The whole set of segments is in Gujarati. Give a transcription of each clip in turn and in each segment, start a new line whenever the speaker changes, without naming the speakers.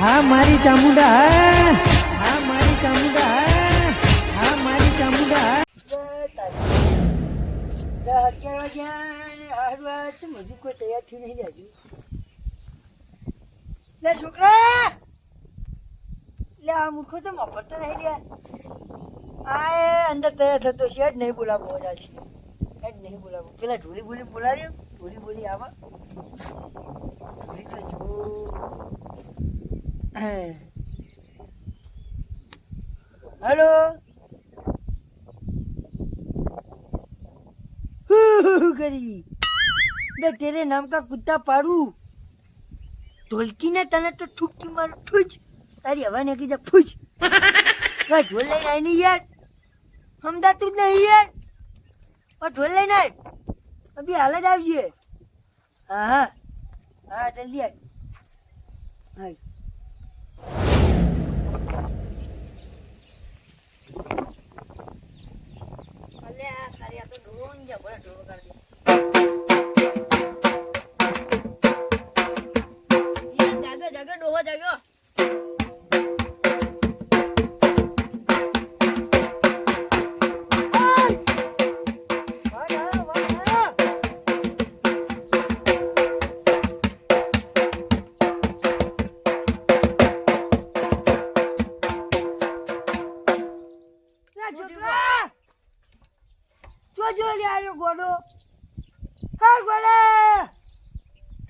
હા, મારી ચામુંડા, હા. મારી ચામુંડા, હા. મારી ચામુંડા અગિયાર વાગ્યા. આઠ વાત. હજી કોઈ તૈયાર થયું નહીં હજુ. લે, છોકરા! લે, આ મૂર્ખો તો મફત નહીં લે. આ અંદર તૈયાર થતો છે. જ નહીં બોલાવો બધા છે જ નહીં બોલાવો. પેલા ઢોલી બોલી બોલાવ્યો? ઢોલી બોલી આવા? ઢોલી તો જો. હેલો? કરી? બે તેરે નામ કા કુત્તા પાડું. ઢોલકી ને તને તો ઠુકી મારું ઠુજ. તારી હવા ને કીધા, ફૂજ. કા ઢોલ લઈને આવી નહીં યાર. સમજા તું જ નહીં યાર. પણ ઢોલ લઈને આવી અભી હાલ જ આવજે. હા હા. હા, જલ્દી આવ હા
જાગો જાગ્યો ડોહો જાગો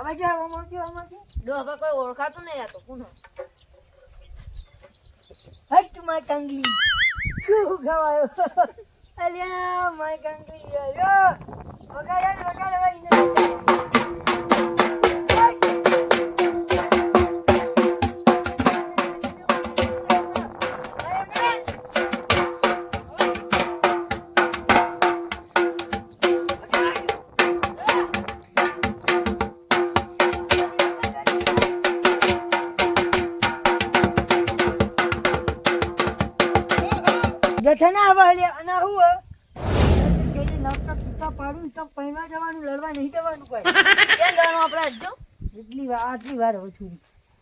બગા
કાકા ડોહો પર કોઈ ઓળખાતું નહીં આ તો કોણ
હટ માય કંગલી. શું ગવાયો અલ્યા માય કંગલી આયો વગાડે વગાડે
ક્યાં આપણે હજુ
એટલી વાર આટલી વાર છું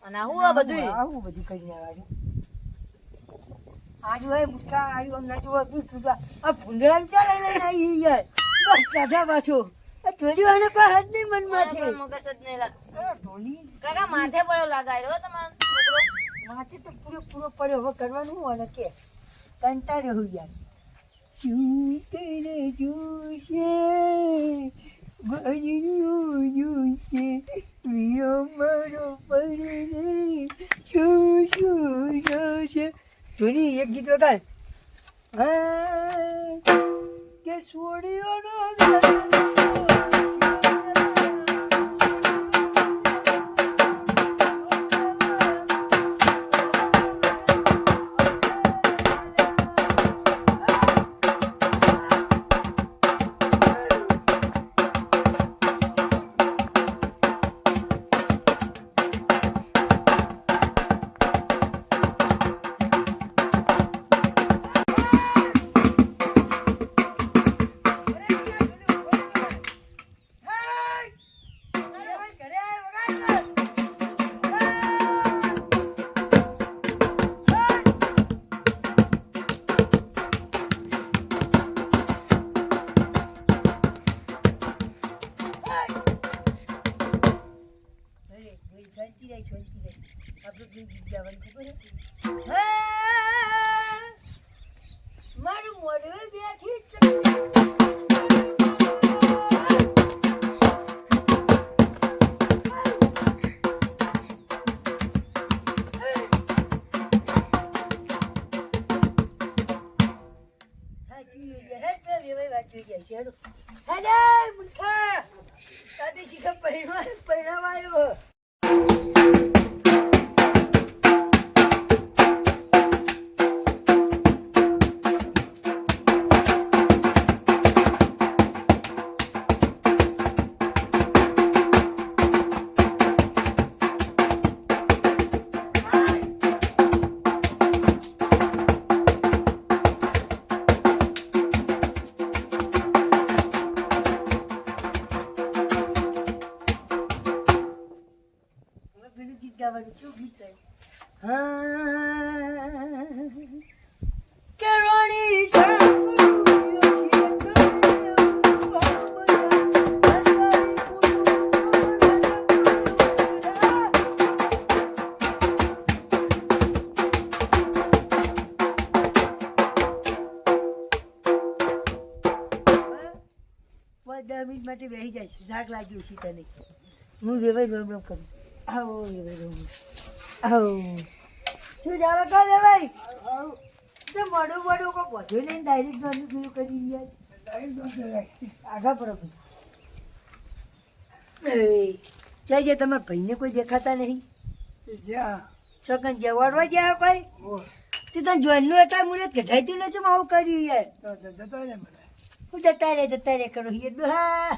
અને આવું આ બધું
આવું બધું કરીને આવ્યું આજુ હોય મુઠ્ઠા આજુ આમ ના જોવા આ ભૂંડળા ચાલે લઈને આવી યાર. બસ કાઢા પાછો. ઢોલી વાળો કોઈ હાથ નહીં મનમાં છે.
મગજ જ નહીં લાગ
ઢોલી.
કાકા માથે પડ્યો લગાડ્યો તમારો
માથે તો પૂરો પૂરો પડ્યો. હવે કરવાનું હું અને કે? કંટાળ્યો હું યાર. શું કરે જોશે. ગજરું જોશે વીરો મારો પડે શું શું જોશે ધોની એક ગીત વગાડ હા શાંતિ ગાવાનું છું દસ મિનિટ માટે બેસી જાય છે. રાગ લાગ્યું છે તને. હું વેવાઈ રોમ રોમ કરું. શું જાણો કહો વેવાઈ તો મોડું મોડું કોઈ વધુ નહીં ડાયરેક્ટ નોંધ પેલું કરી રહ્યા આગા ભાઈ. ચાલ તમારા ભાઈને કોઈ દેખાતા નહીં ચોકન જવાડવા ગયા કોઈ તે તને જોવાનું હતા મને કઢાઈતું નથી આવું કર્યું યાર હું જતા રે જતા યાર દુહા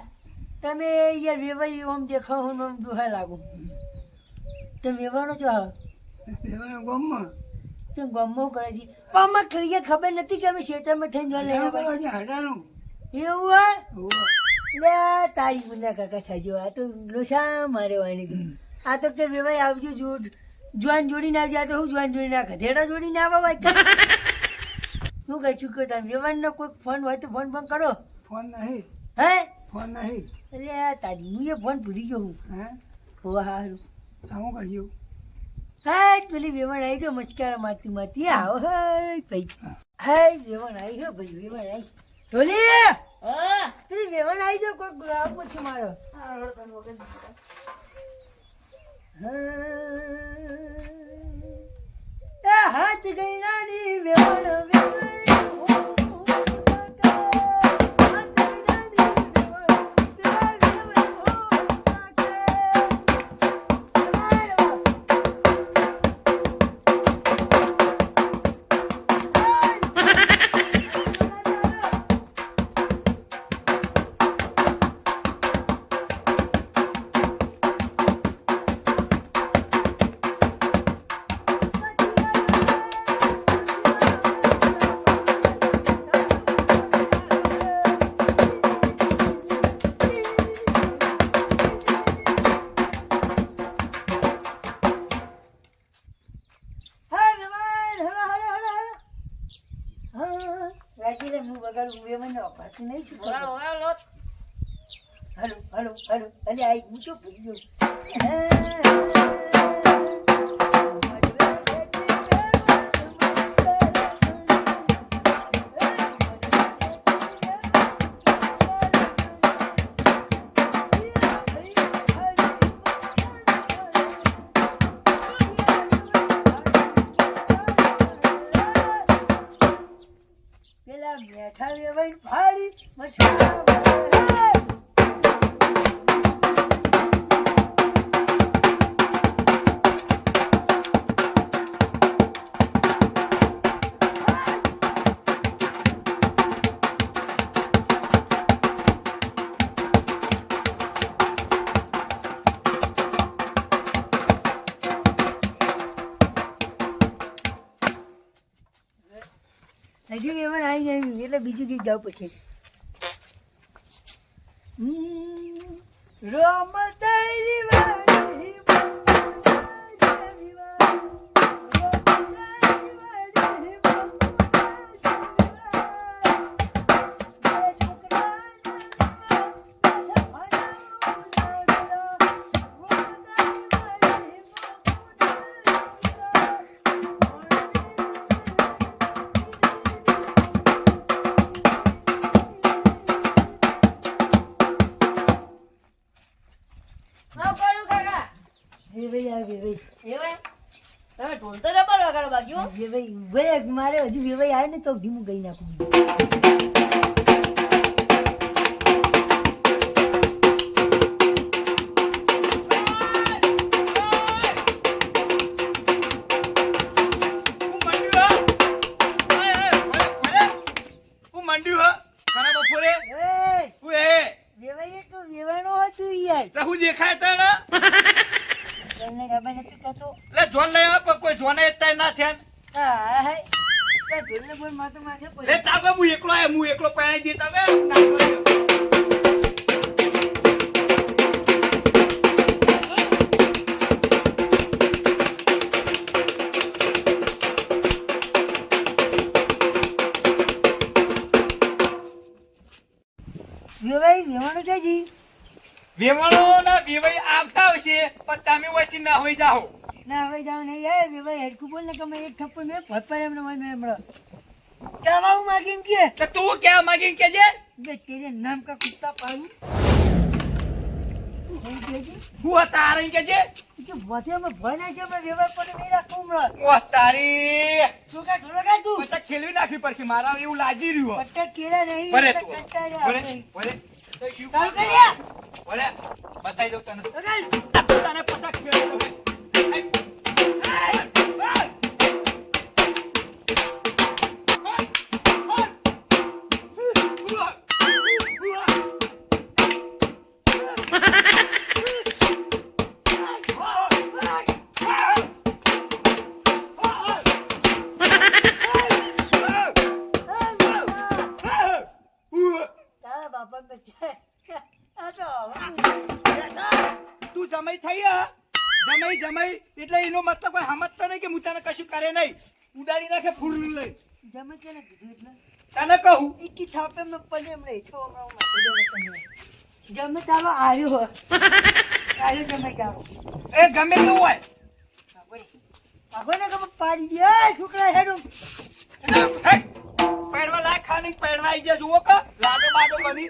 તમે યાર વેવાઈ ઓમ દેખો હું ઓમ ડોહા લાગુ તમે વેવાનો છો આવો. તમે ગમો. કરે છે. પણ ખબર નથી કે અમે શેતરમાં થઈને જોવા લેવા. એવું હોય? લે તારી ગુના કાકા થાય આ તો લોસા મારે વાણી તું. આ તો કે વેવાય આવજો જોડ જોવાન જોડી ના જાય તો હું જોવાન જોડીને આ ગધેડા જોડીને આવા ભાઈ હું છું ચૂક્યો તમે વેવાનનો કોઈ ફોન હોય તો ફોન ફોન કરો.
ફોન નહીં.
હે?
ફોન નહીં.
એટલે તારી હું એ ફોન ભૂલી ગયો હું.
હા?
હોવા હારું.
આવું કર્યું
હા પેલી વેવાણ આવી જો મસ્કારા મારતી મારતી. આવો હે ભાઈ. હાય વેવાણ આવી હો ભાઈ વેવાણ આવી ઢોલી
હા.
પેલી વેવાણ આવી જો કોઈ ગુલાબ પછી મારો. એ હાથ ગઈ નાની વેવણ. વેવાઈ નહીં
લોટ.
Hello hello hello. અરે આ હું તો ભૂલી ગયો એટલે જાવ પછી. હમ, વેવાઈ રહે, મારે હજુ વેવાઈ આવે ને તો ધીમું ગઈ નાખું
વેવાળો ના વેવાઈ આવતા આવશે પણ તમે વચ્ચે ના હોય જાઓ.
ના હોય જાઓ નહીં યાર વેવાઈ હેડકું ને કમે એક થપ્પડ મેં તું કહેવા માગીને કે
જે
બે તેરે નામ પડે. નહીં રાખું હમણાં.
ઓ તારી
તું?
પટ્ટા ખેલવી નાખવી પડશે મારા એવું લાજી રહ્યું
પટ્ટા કેરા નહીં
બતાવી દઉં તને. તને
પટક તું
જમાઈ થઈ જમાઈ જમાઈ. એટલે એનો મતલબ કોઈ હમત તો નહીં કે હું તને કશું કરે નહીં. ઉડાડી નાખે ફૂલ લઈ.
જમે તને
તને કહું.
ઈકી થાપે મે પડે એમ નહીં છોકરાઓ જમે ચાલો આર્યો હો આર્યો જમે તારો.
એ ગમે તો હોય
આગોને ગમે પાડી દે. છોકરા હેડો.
પેડવા લાખ ખાની પેડવા આઈ જાય જુઓ કે. લાડો બાડો બની.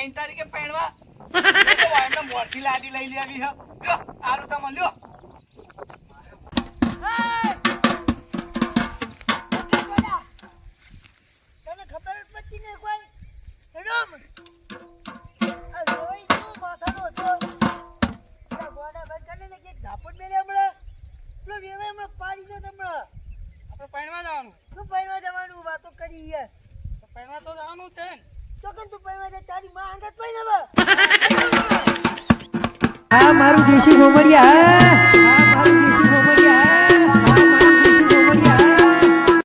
ત્રણ તારીખે પહેણવા મોરથી લાદી લઈ લેવી હા. આરું તમે લ્યો. છે
ગોમડિયા